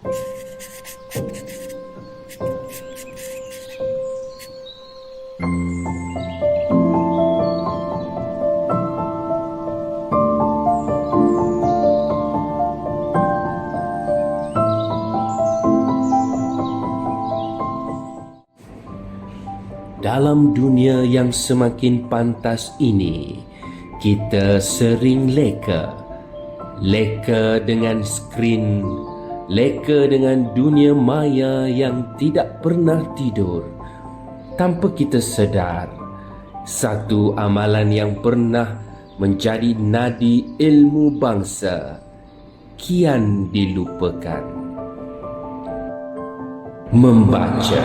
Dalam dunia yang semakin pantas ini, kita sering leka. Leka dengan skrin, leka dengan dunia maya yang tidak pernah tidur. Tanpa kita sedar, satu amalan yang pernah menjadi nadi ilmu bangsa kian dilupakan. Membaca.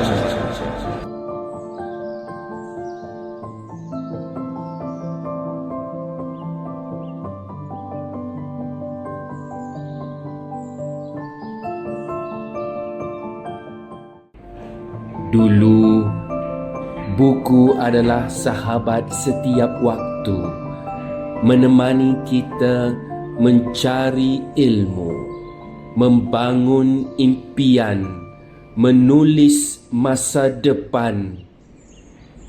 Dulu, buku adalah sahabat setiap waktu, menemani kita mencari ilmu, membangun impian, menulis masa depan.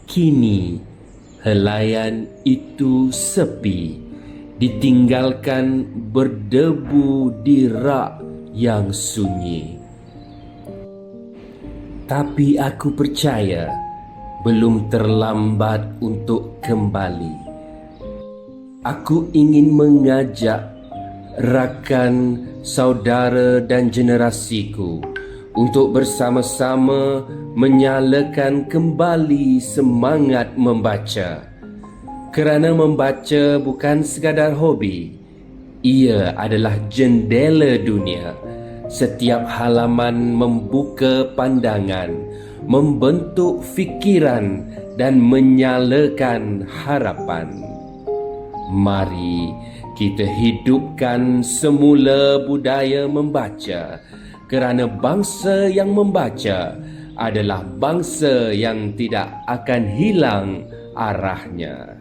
Kini, helaian itu sepi, ditinggalkan berdebu di rak yang sunyi. Tapi aku percaya belum terlambat untuk kembali. Aku ingin mengajak rakan, saudara dan generasiku untuk bersama-sama menyalakan kembali semangat membaca. Kerana membaca bukan sekadar hobi, ia adalah jendela dunia setiap halaman membuka pandangan, membentuk fikiran dan menyalakan harapan. Mari kita hidupkan semula budaya membaca kerana bangsa yang membaca adalah bangsa yang tidak akan hilang arahnya.